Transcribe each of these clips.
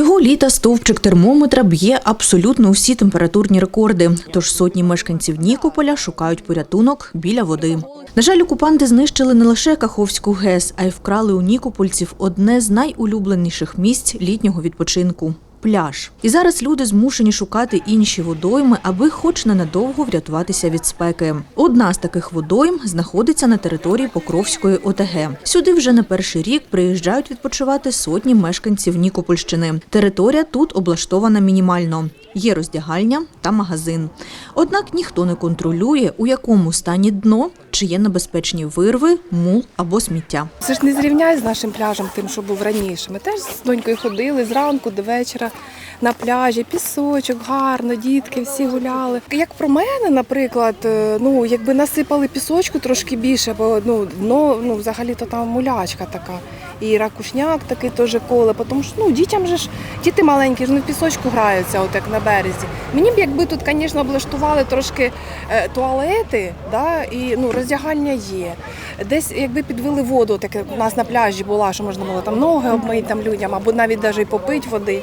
Цього літа стовпчик термометра б'є абсолютно усі температурні рекорди. Тож сотні мешканців Нікополя шукають порятунок біля води. На жаль, окупанти знищили не лише Каховську ГЕС, а й вкрали у нікопольців одне з найулюбленіших місць літнього відпочинку. Пляж. І зараз люди змушені шукати інші водойми, аби хоч ненадовго врятуватися від спеки. Одна з таких водойм знаходиться на території Покровської ОТГ. Сюди вже не перший рік приїжджають відпочивати сотні мешканців Нікопольщини. Територія тут облаштована мінімально. Є роздягальня та магазин. Однак ніхто не контролює, у якому стані дно, чи є небезпечні вирви, мул або сміття. Це ж не зрівняй з нашим пляжем, тим, що був раніше. Ми теж з донькою ходили зранку до вечора на пляжі, пісочок, гарно, дітки всі гуляли. Як про мене, наприклад, е, ну якби насипали пісочку трошки більше, бо ну дно ну взагалі то там мулячка така. І ракушняк такий теж коле, тому що ну дітям же ж діти маленькі ж не в пісочку граються, от як на березі. Мені б якби тут, звісно, облаштували трошки е, туалети, да, і ну роздягальня є. Десь якби підвели воду, так як у нас на пляжі була, що можна було там ноги обмити там людям, або навіть навіть попити води.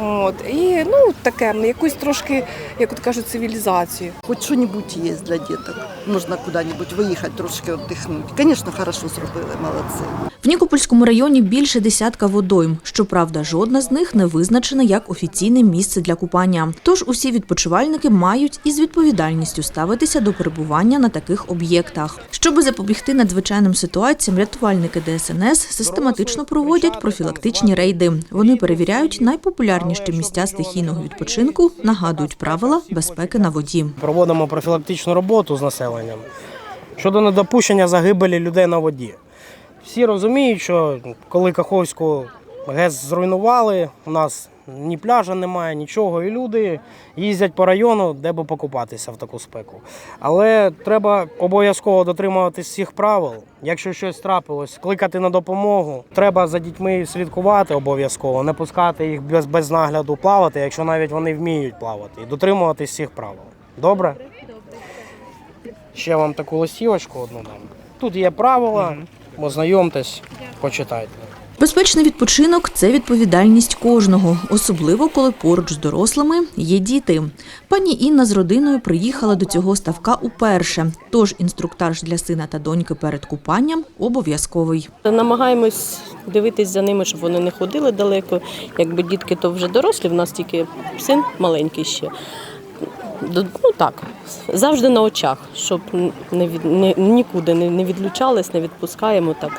От і ну таке, якусь трошки, як от кажуть, цивілізацію. Хоч що нібудь есть для діток. Можна куди-небудь виїхати, трошки віддихнути. Звісно, хорошо зробили, молодцы. В Нікопольському районі більше десятка водойм. Щоправда, жодна з них не визначена як офіційне місце для купання. Тож усі відпочивальники мають із відповідальністю ставитися до перебування на таких об'єктах. Щоби запобігти надзвичайним ситуаціям, рятувальники ДСНС систематично проводять профілактичні рейди. Вони перевіряють найпопулярніші місця стихійного відпочинку, нагадують правила безпеки на воді. Проводимо профілактичну роботу з населенням щодо недопущення загибелі людей на воді. Всі розуміють, що коли Каховську ГЕС зруйнували, у нас ні пляжа немає, нічого, і люди їздять по району, де би покупатися в таку спеку. Але треба обов'язково дотримуватись всіх правил. Якщо щось трапилось, кликати на допомогу. Треба за дітьми слідкувати обов'язково, не пускати їх без, без нагляду плавати, якщо навіть вони вміють плавати, і дотримуватись всіх правил. Добре? Ще вам таку листівочку одну дам. Тут є правила, ознайомтесь, почитайте. Безпечний відпочинок це відповідальність кожного, особливо коли поруч з дорослими є діти. Пані Інна з родиною приїхала до цього ставка уперше, тож інструктаж для сина та доньки перед купанням обов'язковий. Намагаємось дивитись за ними, щоб вони не ходили далеко. Якби дітки то вже дорослі, в нас тільки син маленький ще. Ну так, завжди на очах, щоб не від, не, нікуди не, не відлучались, не відпускаємо, так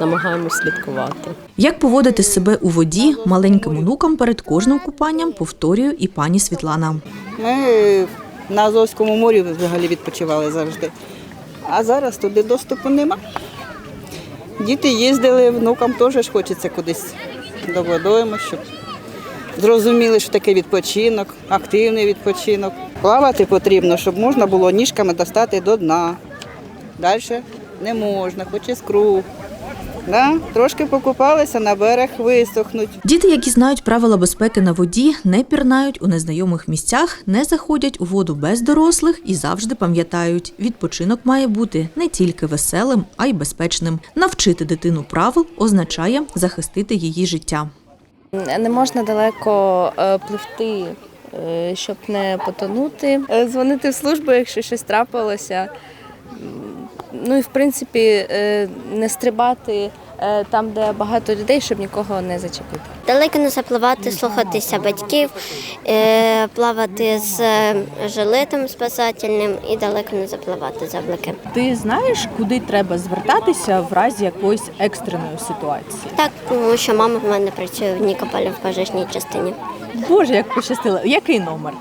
намагаємось слідкувати. Як поводити себе у воді маленьким онукам перед кожним купанням, повторює і пані Світлана. Ми на Азовському морі взагалі відпочивали завжди. А зараз туди доступу нема. Діти їздили, внукам теж хочеться кудись до водойми, щоб зрозуміли, що таке відпочинок, активний відпочинок. Плавати потрібно, щоб можна було ніжками достати до дна. Далі не можна, хоч і з круг. Да? Трошки покупалися, на берег висохнуть. Діти, які знають правила безпеки на воді, не пірнають у незнайомих місцях, не заходять у воду без дорослих і завжди пам'ятають, відпочинок має бути не тільки веселим, а й безпечним. Навчити дитину правил означає захистити її життя. Не можна далеко е, пливти, е, щоб не потонути. Е, Дзвонити в службу, якщо щось трапилося. Ну і в принципі не стрибати там, де багато людей, щоб нікого не зачепити. Далеко не запливати, слухатися батьків, е, плавати з е, жилетом спасательним і далеко не запливати заблики. Ти знаєш, куди треба звертатися в разі якоїсь екстреної ситуації? Так, тому що мама в мене працює в Нікополі в пожежній частині. Боже, як пощастило. Який номер?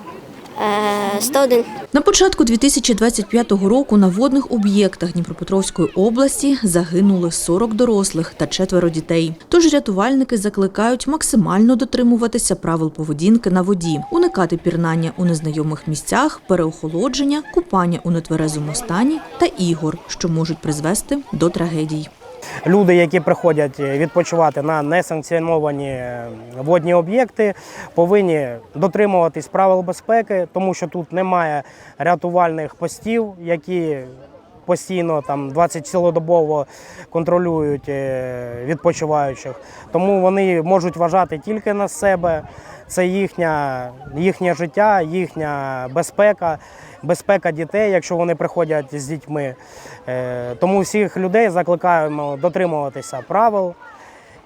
Е, 101. На початку 2025 року на водних об'єктах Дніпропетровської області загинули 40 дорослих та четверо дітей. Тож рятувальники закликають максимально дотримуватися правил поведінки на воді, уникати пірнання у незнайомих місцях, переохолодження, купання у нетверезому стані та ігор, що можуть призвести до трагедій. Люди, які приходять відпочивати на несанкціоновані е, водні об'єкти, повинні дотримуватись правил безпеки, тому що тут немає рятувальних постів, які постійно там 20 цілодобово контролюють е, відпочиваючих. Тому вони можуть вважати тільки на себе. Це їхня, їхнє життя, їхня безпека, безпека дітей, якщо вони приходять з дітьми. Е, Тому всіх людей закликаємо дотримуватися правил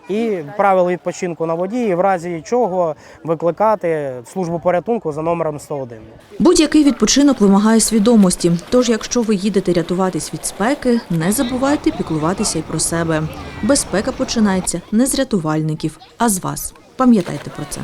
і правил відпочинку на воді, і в разі чого викликати службу порятунку за номером 101. Будь-який відпочинок вимагає свідомості. Тож, якщо ви їдете рятуватись від спеки, не забувайте піклуватися й про себе. Безпека починається не з рятувальників, а з вас. Пам'ятайте про це.